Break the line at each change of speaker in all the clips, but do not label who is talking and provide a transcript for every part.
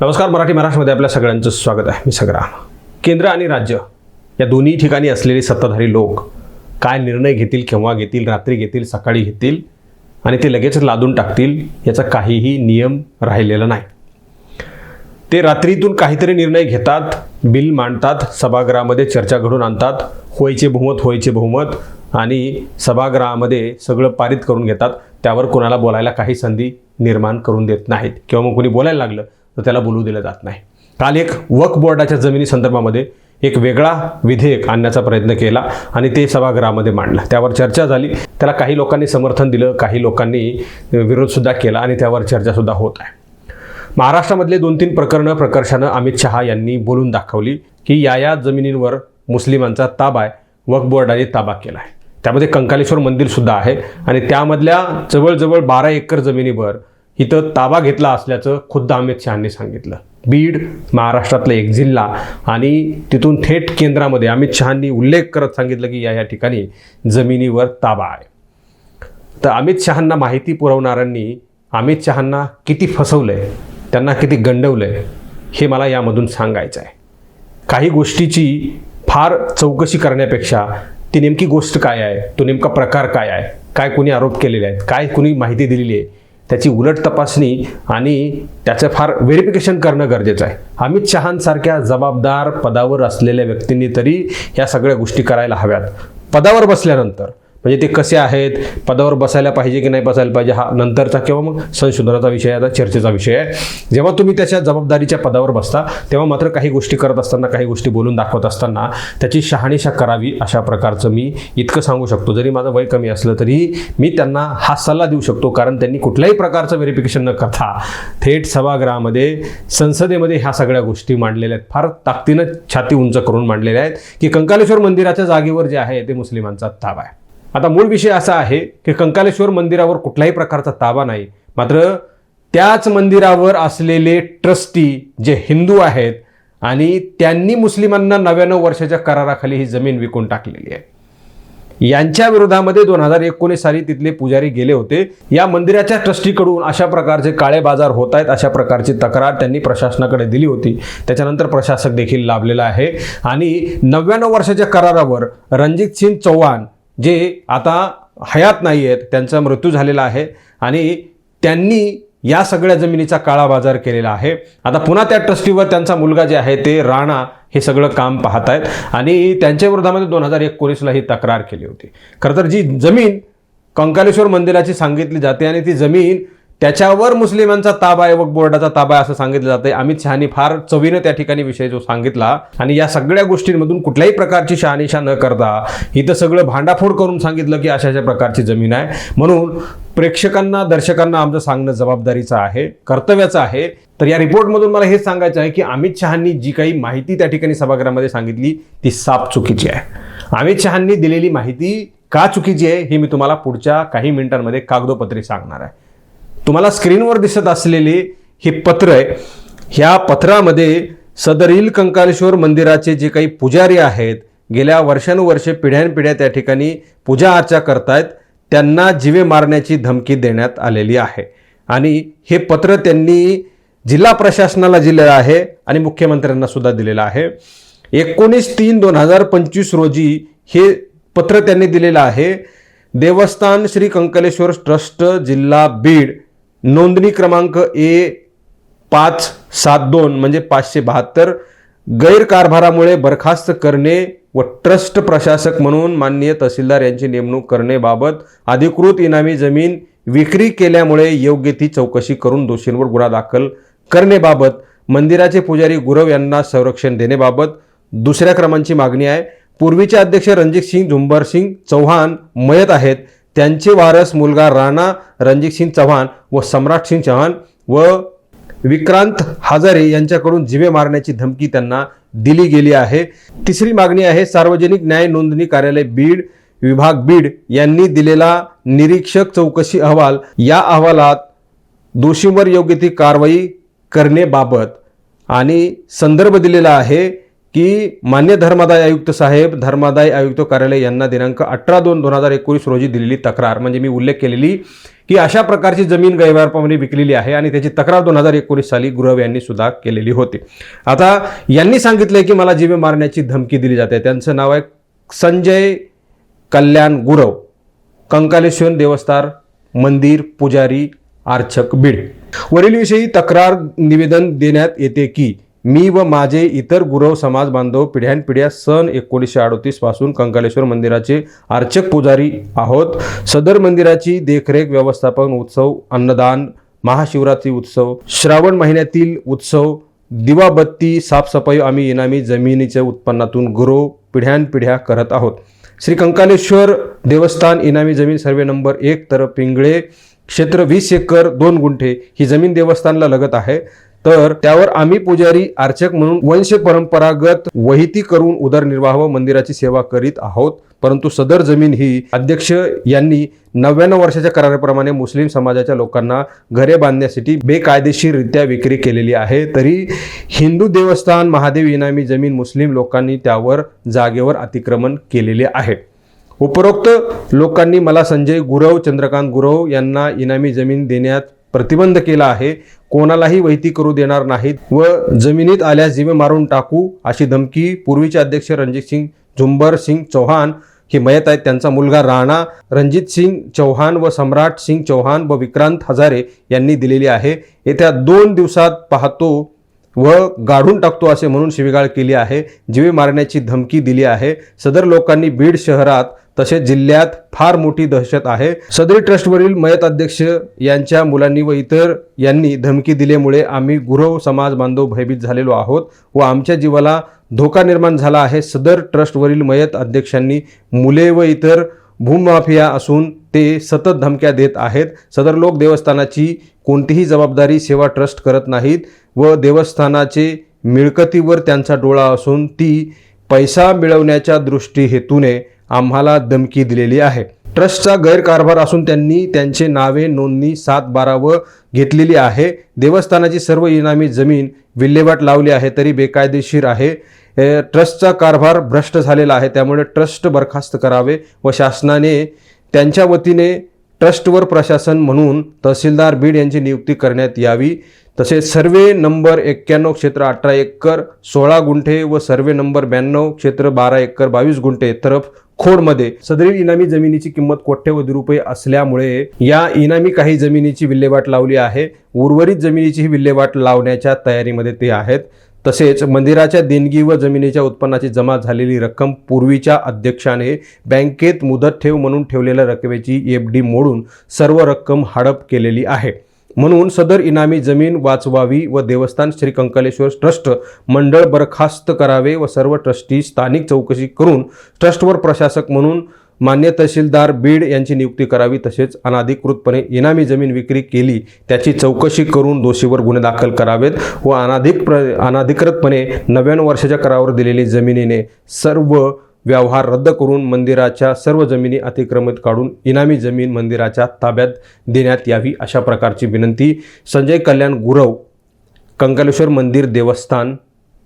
नमस्कार मराठी महाराष्ट्रामध्ये आपल्या सगळ्यांचं स्वागत आहे. मी सगळा. केंद्र आणि राज्य या दोन्ही ठिकाणी असलेले सत्ताधारी लोक काय निर्णय घेतील केव्हा घेतील रात्री घेतील सकाळी घेतील आणि ते लगेच लादून टाकतील याचा काहीही नियम राहिलेला नाही. ते रात्रीतून काहीतरी निर्णय घेतात बिल मांडतात सभागृहामध्ये चर्चा घडून आणतात होयचे बहुमत होयचे बहुमत आणि सभागृहामध्ये सगळं पारित करून घेतात. त्यावर कोणाला बोलायला काही संधी निर्माण करून देत नाहीत. किंवा मग कोणी बोलायला लागलं तर त्याला बोलू दिलं जात नाही. काल एक वक बोर्डाच्या जमिनी संदर्भामध्ये एक वेगळा विधेयक आणण्याचा प्रयत्न केला आणि ते सभागृहामध्ये मांडलं. त्यावर चर्चा झाली. त्याला काही लोकांनी समर्थन दिलं काही लोकांनी विरोधसुद्धा केला आणि त्यावर चर्चासुद्धा होत आहे. महाराष्ट्रामधले दोन तीन प्रकरणं प्रकर्षानं अमित शहा यांनी बोलून दाखवली की या या जमिनींवर मुस्लिमांचा ताबा आहे वक्फ बोर्डाने ताबा केला आहे त्यामध्ये कंकालेश्वर मंदिरसुद्धा आहे आणि त्यामधल्या जवळजवळ बारा एकर जमिनीवर इथं ताबा घेतला असल्याचं खुद्द अमित शहानी सांगितलं. बीड महाराष्ट्रातला एक जिल्हा आणि तिथून थेट केंद्रामध्ये अमित शहांनी उल्लेख करत सांगितलं की या या ठिकाणी जमिनीवर ताबा आहे. तर अमित शहांना माहिती पुरवणाऱ्यांनी अमित शहांना किती फसवलं आहे त्यांना किती गंडवलं आहे हे मला यामधून सांगायचं आहे काही गोष्टीची फार चौकशी करण्यापेक्षा ती नेमकी गोष्ट काय आहे तो नेमका प्रकार काय आहे काय कुणी आरोप केलेले आहेत काय कुणी माहिती दिलेली आहे त्याची उलट तपासणी आणि त्याचं फार व्हेरिफिकेशन करणं गरजेचं आहे. अमित शहांसारख्या जबाबदार पदावर असलेल्या व्यक्तींनी तरी या सगळ्या गोष्टी करायला हव्यात. पदावर बसल्यानंतर म्हणजे ते कसे आहेत पदावर बसायला पाहिजे की नाही बसायला पाहिजे हा नंतरचा किंवा मग संशोधनाचा विषय आहे आता चर्चेचा विषय आहे. जेव्हा तुम्ही त्याच्या जबाबदारीच्या पदावर बसता तेव्हा मात्र काही गोष्टी करत असताना काही गोष्टी बोलून दाखवत असताना त्याची शहानिशा करावी अशा प्रकारचं मी इतकं सांगू शकतो. जरी माझं वय कमी असलं तरी मी त्यांना हा सल्ला देऊ शकतो. कारण त्यांनी कुठल्याही प्रकारचं व्हेरिफिकेशन न करता थेट सभागृहामध्ये संसदेमध्ये ह्या सगळ्या गोष्टी मांडलेल्या आहेत. फार ताकदीनं छाती उंच करून मांडलेल्या आहेत की कंकालेश्वर मंदिराच्या जागेवर जे आहे ते मुस्लिमांचा ताबा आहे. आता मूळ विषय असा आहे की कंकालेश्वर मंदिरावर कुठल्याही प्रकारचा ताबा नाही. मात्र त्याच मंदिरावर असलेले ट्रस्टी जे हिंदू आहेत आणि त्यांनी मुस्लिमांना नव्याण्णव वर्षाच्या कराराखाली ही जमीन विकून टाकलेली आहे. यांच्या विरोधामध्ये दोन हजार एकोणीस साली तिथले पुजारी गेले होते. या मंदिराच्या ट्रस्टीकडून अशा प्रकारचे काळे बाजार होत आहेत अशा प्रकारची तक्रार त्यांनी प्रशासनाकडे दिली होती. त्याच्यानंतर प्रशासक देखील लाभलेला आहे. आणि नव्याण्णव वर्षाच्या करारावर रणजित सिंग चौहान जे आता हयात नाही आहेत त्यांचा मृत्यू झालेला आहे आणि त्यांनी या सगळ्या जमिनीचा काळा बाजार केलेला आहे. आता पुन्हा त्या ट्रस्टीवर त्यांचा मुलगा जे आहे ते राणा हे सगळं काम पाहत आहेत आणि त्यांच्या विरोधामध्ये दोन हजार एकोणीसला ही तक्रार केली होती. खरं तर जी जमीन कंकालेश्वर मंदिराची सांगितली जाते आणि ती जमीन त्याच्यावर मुस्लिमांचा ताबा आहे वक्फ बोर्डाचा ताबा आहे असं सांगितलं जाते अमित शहानी फार चवीनं त्या ठिकाणी विषय जो सांगितला. आणि या सगळ्या गोष्टींमधून कुठल्याही प्रकारची शहानिशा न करता इथं सगळं भांडाफोड करून सांगितलं की अशा अशा प्रकारची जमीन आहे. म्हणून प्रेक्षकांना दर्शकांना आमचं सांगणं जबाबदारीचं आहे कर्तव्याचं आहे. तर या रिपोर्टमधून मला हेच सांगायचं आहे की अमित शहांनी जी काही माहिती त्या ठिकाणी सभागृहामध्ये सांगितली ती साप चुकीची आहे. अमित शहांनी दिलेली माहिती का चुकीची आहे हे मी तुम्हाला पुढच्या काही मिनिटांमध्ये कागदोपत्री सांगणार आहे. तुम्हाला स्क्रीनवर दिसत असलेले हे पत्र आहे. ह्या पत्रामध्ये सदरील कंकालेश्वर मंदिराचे जे काही पुजारी आहेत गेल्या वर्षानुवर्षे पिढ्यानपिढ्या त्या ठिकाणी पूजा अर्चा करतायत. त्यांना जीवे मारण्याची धमकी देण्यात आलेली आहे. आणि हे पत्र त्यांनी जिल्हा प्रशासनाला दिलेलं आहे आणि मुख्यमंत्र्यांना सुद्धा दिलेलं आहे. एकोणीस तीन दोन हजार पंचवीस रोजी हे पत्र त्यांनी दिलेलं आहे. देवस्थान श्री कंकलेश्वर ट्रस्ट जिल्हा बीड नोंदणी क्रमांक ए पाच सात दोन म्हणजे पाचशे बहात्तर गैरकारभारामुळे बरखास्त करणे व ट्रस्ट प्रशासक म्हणून माननीय तहसीलदार यांची नेमणूक करणेबाबत अधिकृत इनामी जमीन विक्री केल्यामुळे योग्य ती चौकशी करून दोषींवर गुन्हा दाखल करणेबाबत मंदिराचे पुजारी गुरव यांना संरक्षण देण्याबाबत दुसऱ्या क्रमांची मागणी आहे. पूर्वीचे अध्यक्ष रणजित सिंग झुंबर सिंग चौहान मयत आहेत. त्यांचे वारस मुलगा राणा रणजित सिंग चव्हाण व सम्राट सिंग चव्हाण व विक्रांत हजारे यांच्याकडून जिवे मारण्याची धमकी त्यांना दिली गेली आहे. तिसरी मागणी आहे सार्वजनिक न्याय नोंदणी कार्यालय बीड विभाग बीड यांनी दिलेला निरीक्षक चौकशी अहवाल. या अहवालात दोषींवर योग्य ती कारवाई करण्याबाबत आणि संदर्भ दिलेला आहे. की मान्य धर्मादाय आयुक्त साहेब धर्मादाय आयुक्त कार्यालय यांना दिनांक अठरा दोन दोन हजार एकोणीस रोजी दिलेली तक्रार. म्हणजे मी उल्लेख केलेली की अशा प्रकारची जमीन गैरव्यापाने विकलेली आहे आणि त्याची तक्रार दोन हजार एकोणीस साली गुरव यांनी सुद्धा केलेली होती. आता यांनी सांगितलंय की मला जीवे मारण्याची धमकी दिली जाते. त्यांचं नाव आहे संजय कल्याण गुरव कंकालेश्वर देवस्थान मंदिर पुजारी आर्चक बीड. वरील विषयी तक्रार निवेदन देण्यात येते की मी व माझे इतर गुरव समाज बांधव पिढ्यानपिढ्या सन एकोणीसशे अडतीसपासून कंकालेश्वर मंदिराचे अर्चक पुजारी आहोत. सदर मंदिराची देखरेख व्यवस्थापन उत्सव अन्नदान महाशिवरात्री उत्सव श्रावण महिन्यातील उत्सव दिवाबत्ती साफसफाई आम्ही इनामी जमिनीच्या उत्पन्नातून गुरव पिढ्यानपिढ्या करत आहोत. श्री कंकालेश्वर देवस्थान इनामी जमीन सर्वे नंबर एक तर पिंगळे क्षेत्र वीस एकर दोन गुंठे ही जमीन देवस्थानला लगत आहे. तर त्यावर आम्ही पुजारी अर्चक म्हणून वंश परंपरागत वहिती करून उदरनिर्वाह व मंदिराची सेवा करीत आहोत. परंतु सदर जमीन ही अध्यक्ष यांनी नव्याण्णव वर्षाच्या कराराप्रमाणे मुस्लिम समाजाच्या लोकांना घरे बांधण्यासाठी बेकायदेशीररित्या विक्री केलेली आहे. तरी हिंदू देवस्थान महादेव इनामी जमीन मुस्लिम लोकांनी त्यावर जागेवर अतिक्रमण केलेले आहे. उपरोक्त लोकांनी मला संजय गुरव चंद्रकांत गुरव यांना इनामी जमीन देण्यात प्रतिबंध केला आहे. कोणालाही वैती करू देणार नाहीत व जमिनीत आल्यास जीवे मारून टाकू अशी धमकी पूर्वीचे अध्यक्ष रणजित सिंग झुंबर सिंग चौहान हे मयत आहेत. त्यांचा मुलगा राणा रणजित सिंग चौहान व सम्राट सिंग चौहान व विक्रांत हजारे यांनी दिलेली आहे. येत्या दोन दिवसात पाहतो व गाढून टाकतो असे म्हणून शिवीगाळ केली आहे. जीवे मारण्याची धमकी दिली आहे. सदर लोकांनी बीड शहरात तसेच जिल्ह्यात फार मोठी दहशत आहे. सदरी ट्रस्टवरील मयत अध्यक्ष यांच्या मुलांनी व इतर यांनी धमकी दिल्यामुळे आम्ही गुरव समाज बांधव भयभीत झालेलो आहोत व आमच्या जीवाला धोका निर्माण झाला आहे. सदर ट्रस्टवरील मयत अध्यक्षांनी मुले व इतर भूमाफिया असून ते सतत धमक्या देत आहेत. सदर लोक देवस्थानाची कोणतीही जबाबदारी सेवा ट्रस्ट करत नाहीत व देवस्थानाचे मिळकतीवर त्यांचा डोळा असून ती पैसा मिळवण्याच्या दृष्टी हेतूने आम्हाला धमकी दिलेली आहे. ट्रस्टचा गैरकारभार असून त्यांनी त्यांचे नावे नोंदणी सात बारा व घेतलेली आहे. देवस्थानाची सर्व इनामी जमीन विल्हेवाट लावली आहे तरी बेकायदेशीर आहे. ट्रस्टचा कारभार भ्रष्ट झालेला आहे. त्यामुळे ट्रस्ट बरखास्त करावे व शासनाने त्यांच्या वतीने ट्रस्टवर प्रशासन म्हणून तहसीलदार बीड यांची नियुक्ती करण्यात यावी. तसेच सर्वे नंबर एक्क्याण्णव क्षेत्र अठरा एकर सोळा गुंठे व सर्वे नंबर ब्याण्णव क्षेत्र बारा एकर बावीस गुंठे तरफ खोडमध्ये. सदरील इनामी जमिनीची किंमत कोट्यवधी रुपये असल्यामुळे या इनामी काही जमिनीची विल्हेवाट लावली आहे. उर्वरित जमिनीचीही विल्हेवाट लावण्याच्या तयारीमध्ये ते आहेत. तसेच मंदिराच्या देणगी व जमिनीच्या उत्पन्नाची जमा झालेली रक्कम पूर्वीच्या अध्यक्षाने बँकेत मुदत ठेव म्हणून ठेवलेल्या रकमेची एफ डी मोडून सर्व रक्कम हडप केलेली आहे. म्हणून सदर इनामी जमीन वाचवावी व देवस्थान श्री कंकालेश्वर ट्रस्ट मंडळ बरखास्त करावे व सर्व ट्रस्टी स्थानिक चौकशी करून ट्रस्टवर प्रशासक म्हणून मान्य तहसीलदार बीड यांची नियुक्ती करावी तसेच अनाधिकृतपणे इनामी जमीन विक्री केली त्याची चौकशी करून दोषीवर गुन्हे दाखल करावेत व अनाधिक प्र अनाधिकृतपणे नव्याण्णव वर्षाच्या करावर दिलेली जमिनीने सर्व व्यवहार रद्द करून मंदिराच्या सर्व जमिनी अतिक्रमित काढून इनामी जमीन मंदिराच्या ताब्यात देण्यात यावी अशा प्रकारची विनंती. संजय कल्याण गुरव कंकालेश्वर मंदिर देवस्थान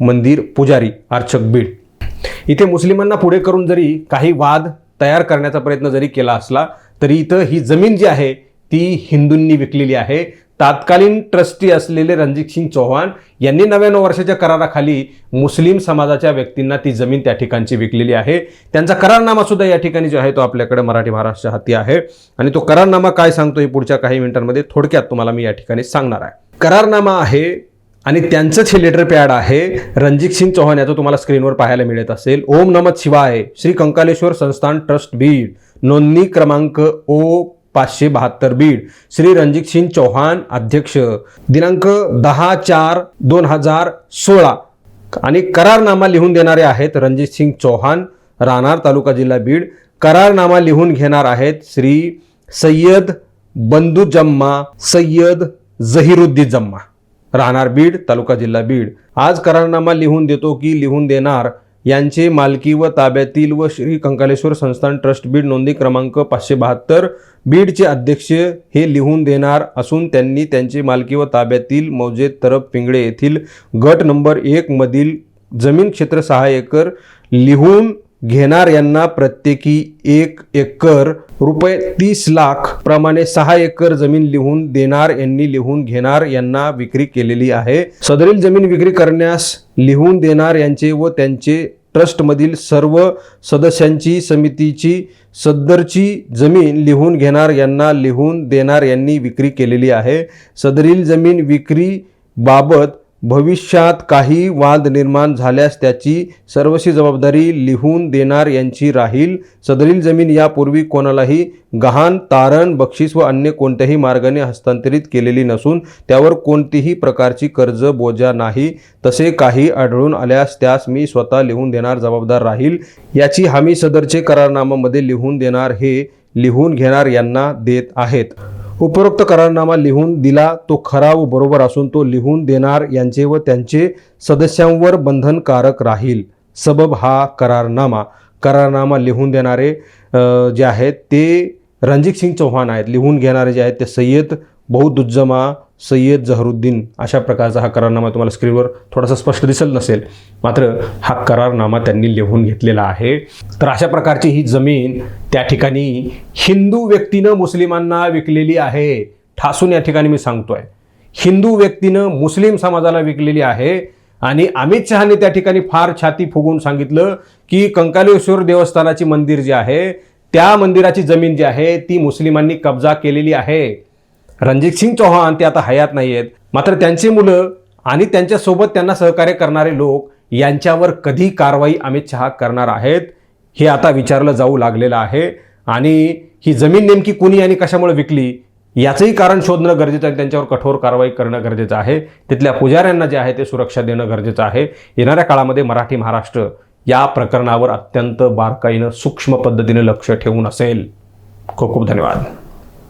मंदिर पुजारी अर्चक बीड. इथे मुस्लिमांना पुढे करून जरी काही वाद तयार करण्याचा प्रयत्न जरी केला असला तरी इथं ही जमीन जी आहे ती हिंदूंनी विकलेली आहे. तात्कालीन ट्रस्टी असलेले रणजित सिंग चौहान यांनी नव्याण्णव वर्षाच्या कराराखाली मुस्लिम समाजाच्या व्यक्तींना ती जमीन त्या ठिकाणची विकलेली आहे. त्यांचा करारनामा सुद्धा या ठिकाणी जो आहे तो आपल्याकडे मराठी महाराष्ट्र हाती आहे. आणि तो करारनामा काय सांगतो हे पुढच्या काही मिनिटांमध्ये थोडक्यात तुम्हाला मी या ठिकाणी सांगणार आहे. करारनामा आहे आणि त्यांचंच हे लेटर पॅड आहे. रणजित सिंग चौहान याचं तुम्हाला स्क्रीनवर पाहायला मिळत असेल. ओम नमत शिवाय श्री कंकालेश्वर संस्थान ट्रस्ट बीड नोंदणी क्रमांक ओ पाचशे बहात्तर बीड श्री रणजित सिंग चौहान अध्यक्ष. दिनांक दहा चार दोन हजार सोळा. आणि करारनामा लिहून देणारे आहेत रणजित सिंग चौहान राहणार तालुका जिल्हा बीड करारनामा लिहून घेणार आहेत श्री सय्यद बंधू जम्मा सय्यद जहिरुद्दीन जम्मा. राहणार बीड तालुका जिल्हा बीड. आज करारनामा लिहून देतो की लिहून देणार यांचे मालकी व ताब्यातील व श्री कंकालेश्वर संस्थान ट्रस्ट बीड नोंदी क्रमांक पाचशे बहात्तर. बीडचे अध्यक्ष हे लिहून देणार असून त्यांनी त्यांचे मालकी व ताब्यातील मौजे तरफ पिंगळे येथील गट नंबर एक मधील जमीन क्षेत्र सहा एकर लिहून घेणार यांना प्रत्येकी एक एकर रुपये तीस लाख प्रमाणे सहा एकर जमीन लिहून देणार यांनी लिहून घेणार यांना विक्री केलेली आहे. सदरील जमीन विक्री करण्यास लिहून देणार यांचे व त्यांचे ट्रस्टमधील सर्व सदस्यांची समितीची सदरची जमीन लिहून घेणार यांना लिहून देणार यांनी विक्री केलेली आहे. सदरील जमीन विक्री बाबत भविष्यात काही वाद निर्माण झाल्यास त्याची सर्वशी जबाबदारी लिहून देणार यांची राहील. सदरील जमीन यापूर्वी कोणालाही गहाण तारण बक्षीस व अन्य कोणत्याही मार्गाने हस्तांतरित केलेली नसून त्यावर कोणतीही प्रकारची कर्ज बोजा नाही. तसे काही आढळून आल्यास त्यास मी स्वतः लिहून देणार जबाबदार राहील. याची हमी सदरचे करारनामामध्ये लिहून देणार हे लिहून घेणार यांना देत आहेत. उपरोक्त करारनामा लिहून दिला तो खरा व बरोबर असून तो लिहून देणार यांचे व त्यांचे सदस्यांवर बंधनकारक राहील. सबब हा करारनामा. करारनामा लिहून देणारे जे आहेत ते रणजित सिंग चौहान आहेत. लिहून घेणारे जे आहेत ते सय्यद बहुदुज्जमा सय्यद जहरुद्दीन अशा प्रकारचा हा करारनामा तुम्हाला स्क्रीनवर थोडासा स्पष्ट दिसत नसेल. मात्र हा करारनामा त्यांनी लिहून घेतलेला आहे. तर अशा प्रकारची ही जमीन त्या ठिकाणी हिंदू व्यक्तीनं मुस्लिमांना विकलेली आहे. ठासून या ठिकाणी मी सांगतोय. हिंदू व्यक्तीनं मुस्लिम समाजाला विकलेली आहे आणि अमित शहाने त्या ठिकाणी फार छाती फुगून सांगितलं की कंकालेश्वर देवस्थानाची मंदिर जे आहे त्या मंदिराची जमीन जी आहे ती मुस्लिमांनी कब्जा केलेली आहे. रणजित सिंग चौहान ते आता हयात नाही आहेत मात्र त्यांची मुलं आणि त्यांच्यासोबत त्यांना सहकार्य करणारे लोक यांच्यावर कधी कारवाई अमित शहा करणार आहेत हे आता विचारलं जाऊ लागलेलं आहे. आणि ही जमीन नेमकी कुणी आणि कशामुळे विकली याचंही कारण शोधणं गरजेचं आहे त्यांच्यावर कठोर कारवाई करणं गरजेचं आहे. तिथल्या पुजाऱ्यांना जे आहे ते सुरक्षा देणं गरजेचं आहे. येणाऱ्या काळामध्ये मराठी महाराष्ट्र या प्रकरणावर अत्यंत बारकाईनं सूक्ष्म पद्धतीने लक्ष ठेवून असेल. खूप खूप धन्यवाद.